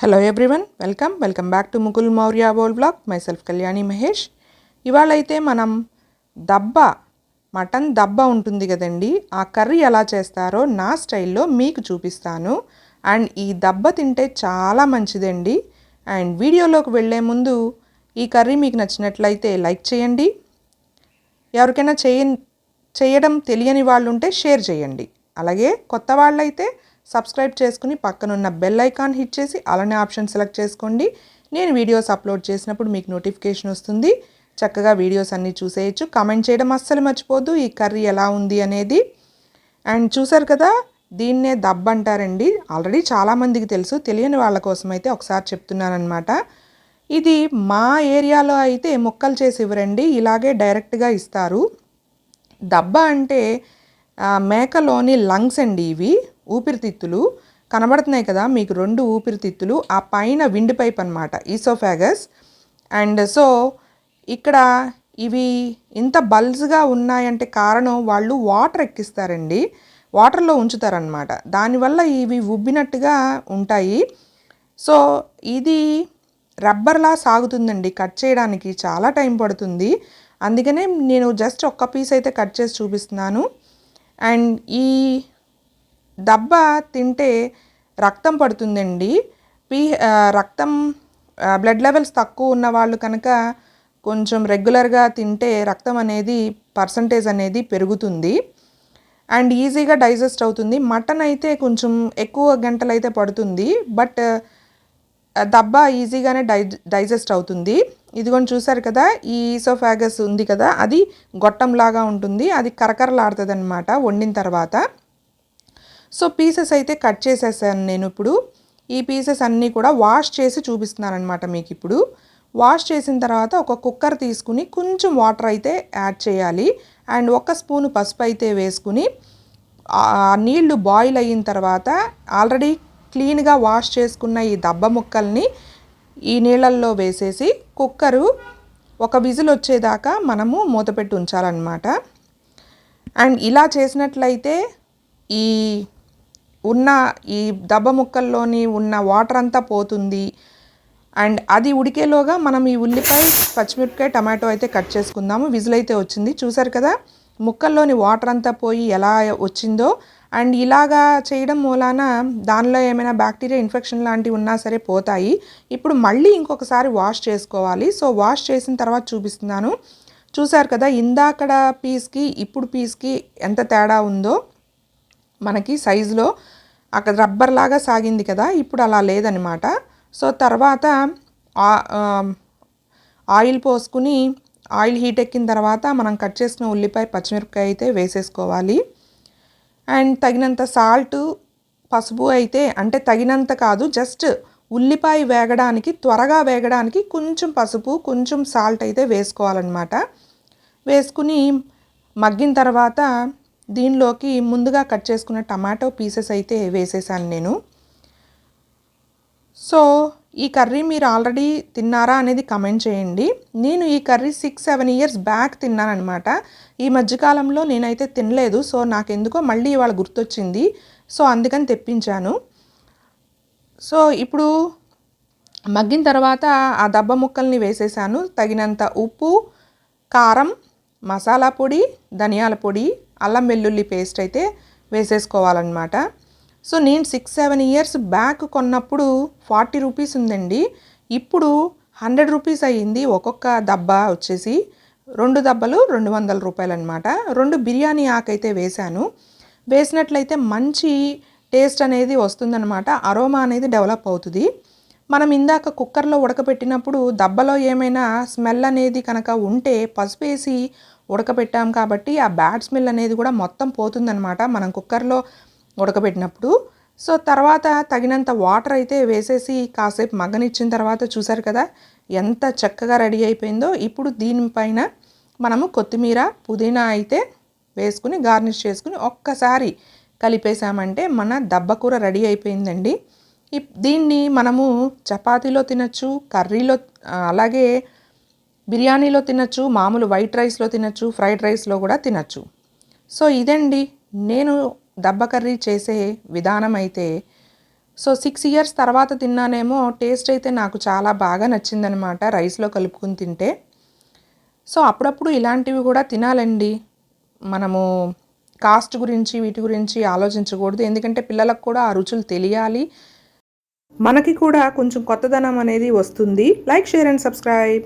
Hello everyone welcome welcome back to Mukul Maurya vlog myself Kalyani Mahesh ఇవాళైతే మనం దబ్బ mutton దబ్బ ఉంటుంది కదండి. ఆ curry ఎలా చేస్తారో నా స్టైల్లో మీకు చూపిస్తాను. అండ్ ఈ దబ్బ తింటే చాలా మంచిదండి. అండ్ వీడియోలోకి వెళ్ళే ముందు ఈ కర్రీ మీకు నచ్చినట్లయితే లైక్ చేయండి. ఎవరికైనా చేయ చేయడం తెలియని వాళ్ళు ఉంటే షేర్ చేయండి. అలాగే కొత్త వాళ్ళైతే సబ్స్క్రైబ్ చేసుకుని పక్కనున్న బెల్ ఐకాన్ హిట్ చేసి అలానే ఆప్షన్ సెలెక్ట్ చేసుకోండి. నేను వీడియోస్ అప్లోడ్ చేసినప్పుడు మీకు నోటిఫికేషన్ వస్తుంది. చక్కగా వీడియోస్ అన్నీ చూసేయచ్చు. కమెంట్ చేయడం అస్సలు మర్చిపోద్దు. ఈ కర్రీ ఎలా ఉంది అనేది. అండ్ చూసారు కదా దీన్నే దబ్బ అంటారండి. ఆల్రెడీ చాలామందికి తెలుసు. తెలియని వాళ్ళ కోసం అయితే ఒకసారి చెప్తున్నానమాట ఇది మా ఏరియాలో అయితే ముక్కలు చేసి ఇవ్వరండి. ఇలాగే డైరెక్ట్గా ఇస్తారు. దబ్బ అంటే మేకలోని లంగ్స్ అండి ఇవి. ఊపిరితిత్తులు కనబడుతున్నాయి కదా మీకు రెండు ఊపిరితిత్తులు ఆ పైన విండ్ పైప్ అనమాట ఈసోఫాగస్. అండ్ సో ఇక్కడ ఇవి ఇంత బల్జ్గా ఉన్నాయంటే కారణం వాళ్ళు వాటర్ ఎక్కిస్తారండి వాటర్లో ఉంచుతారనమాట దానివల్ల ఇవి ఉబ్బినట్టుగా ఉంటాయి. సో ఇది రబ్బర్లా సాగుతుందండి కట్ చేయడానికి చాలా టైం పడుతుంది. అందుకనే నేను జస్ట్ ఒక్క పీస్ అయితే కట్ చేసి చూపిస్తున్నాను. అండ్ ఈ దబ్బ తింటే రక్తం పడుతుందండి. పీ రక్తం బ్లడ్ లెవెల్స్ తక్కువ ఉన్న వాళ్ళు కనుక కొంచెం రెగ్యులర్గా తింటే రక్తం అనేది పర్సంటేజ్ అనేది పెరుగుతుంది. అండ్ ఈజీగా డైజెస్ట్ అవుతుంది. మటన్ అయితే కొంచెం ఎక్కువ గంటలు అయితే పడుతుంది. బట్ దబ్బ ఈజీగానే డై డైజెస్ట్ అవుతుంది. ఇదిగోని చూసారు కదా ఈ ఈసోఫాగస్ ఉంది కదా అది గొట్టంలాగా ఉంటుంది. అది కరకరలాడుతుంది అనమాట వండిన తర్వాత. సో పీసెస్ అయితే కట్ చేసేసాను నేను ఇప్పుడు. ఈ పీసెస్ అన్నీ కూడా వాష్ చేసి చూపిస్తున్నాను అనమాట మీకు ఇప్పుడు. వాష్ చేసిన తర్వాత ఒక కుక్కర్ తీసుకుని కొంచెం వాటర్ అయితే యాడ్ చేయాలి. అండ్ ఒక స్పూన్ పసుపు అయితే వేసుకుని నీళ్ళు బాయిల్ అయిన తర్వాత ఆల్రెడీ క్లీన్గా వాష్ చేసుకున్న ఈ దబ్బ ముక్కల్ని ఈ నీళ్ళల్లో వేసేసి కుక్కరు ఒక విజిల్ వచ్చేదాకా మనము మూతపెట్టి ఉంచాలన్నమాట. అండ్ ఇలా చేసినట్లయితే ఈ ఉన్న ఈ దబ్బ ముక్కల్లోని ఉన్న వాటర్ అంతా పోతుంది. అండ్ అది ఉడికేలోగా మనం ఈ ఉల్లిపాయ పచ్చిమిరపకాయ టమాటో అయితే కట్ చేసుకుందాము. విజిల్ అయితే వచ్చింది. చూసారు కదా? ముక్కల్లోని వాటర్ అంతా పోయి ఎలా వచ్చిందో. అండ్ ఇలాగా చేయడం మూలాన దానిలో ఏమైనా బ్యాక్టీరియా ఇన్ఫెక్షన్ లాంటివి ఉన్నా సరే పోతాయి. ఇప్పుడు మళ్ళీ ఇంకొకసారి వాష్ చేసుకోవాలి. సో వాష్ చేసిన తర్వాత చూపిస్తున్నాను. చూసారు కదా? ఇందాకడ పీస్కి ఇప్పుడు పీస్కి ఎంత తేడా ఉందో. మనకి సైజులో అక్కడ రబ్బర్ లాగా సాగింది కదా ఇప్పుడు అలా లేదనమాట సో తర్వాత ఆయిల్ పోసుకుని ఆయిల్ హీట్ ఎక్కిన తర్వాత మనం కట్ చేసిన ఉల్లిపాయ పచ్చిమిరపకాయ అయితే వేసేసుకోవాలి. అండ్ తగినంత సాల్ట్ పసుపు అయితే అంటే తగినంత కాదు జస్ట్ ఉల్లిపాయ వేగడానికి త్వరగా వేగడానికి కొంచెం పసుపు కొంచెం సాల్ట్ అయితే వేసుకోవాలన్నమాట. వేసుకుని మగ్గిన తర్వాత దీనిలోకి ముందుగా కట్ చేసుకున్న టమాటో పీసెస్ అయితే వేసేసాను నేను. సో ఈ కర్రీ మీరు ఆల్రెడీ తిన్నారా అనేది కమెంట్ చేయండి. నేను ఈ curry six seven years back తిన్నానమాట ఈ మధ్యకాలంలో నేనైతే తినలేదు. సో నాకెందుకో మళ్ళీ ఇవాళ గుర్తొచ్చింది. సో అందుకని తెప్పించాను. సో ఇప్పుడు మగ్గిన తర్వాత ఆ దబ్బ ముక్కల్ని వేసేసాను. తగినంత ఉప్పు కారం మసాలా పొడి ధనియాల పొడి అల్లం వెల్లుల్లి పేస్ట్ అయితే వేసేసుకోవాలన్నమాట. సో నేను సిక్స్ సెవెన్ ఇయర్స్ బ్యాక్ కొన్నప్పుడు ఫార్టీ రూపీస్ ఉందండి. ఇప్పుడు హండ్రెడ్ రూపీస్ అయ్యింది. ఒక్కొక్క దబ్బా వచ్చేసి రెండు దబ్బలు రెండు వందల రూపాయలు అనమాట రెండు బిర్యానీ ఆకైతే వేశాను. వేసినట్లయితే మంచి టేస్ట్ అనేది వస్తుందన్నమాట. అరోమా అనేది డెవలప్ అవుతుంది. మనం ఇందాక కుక్కర్లో ఉడకపెట్టినప్పుడు దబ్బలో ఏమైనా స్మెల్ అనేది కనుక ఉంటే పసుపు వేసి ఉడకపెట్టాం కాబట్టి ఆ బ్యాడ్ స్మెల్ అనేది కూడా మొత్తం పోతుందన్నమాట. మనం కుక్కర్లో ఉడకబెట్టినప్పుడు సో తర్వాత తగినంత వాటర్ అయితే వేసేసి కాసేపు మగ్గనిచ్చిన తర్వాత చూసారు కదా ఎంత చక్కగా రెడీ అయిపోయిందో. ఇప్పుడు దీనిపైన మనము కొత్తిమీర పుదీనా అయితే వేసుకుని గార్నిష్ చేసుకుని ఒక్కసారి కలిపేసామంటే మన దబ్బకూర రెడీ అయిపోయిందండి. దీన్ని మనము చపాతీలో తినచ్చు కర్రీలో అలాగే బిర్యానీలో తినచ్చు మామూలు వైట్ రైస్లో తినచ్చు ఫ్రైడ్ రైస్లో కూడా తినచ్చు. సో ఇదండి. నేను దబ్బ కర్రీ చేసే విధానం అయితే సో సిక్స్ ఇయర్స్ తర్వాత తిన్నానేమో టేస్ట్ అయితే నాకు చాలా బాగా నచ్చిందనమాట రైస్లో కలుపుకుని తింటే. సో అప్పుడప్పుడు ఇలాంటివి కూడా తినాలండి. మనము కాస్ట్ గురించి వీటి గురించి ఆలోచించకూడదు. ఎందుకంటే పిల్లలకు కూడా ఆ రుచులు తెలియాలి. మనకి కూడా కొంచెం కొత్తదనం అనేది వస్తుంది. Like share and subscribe.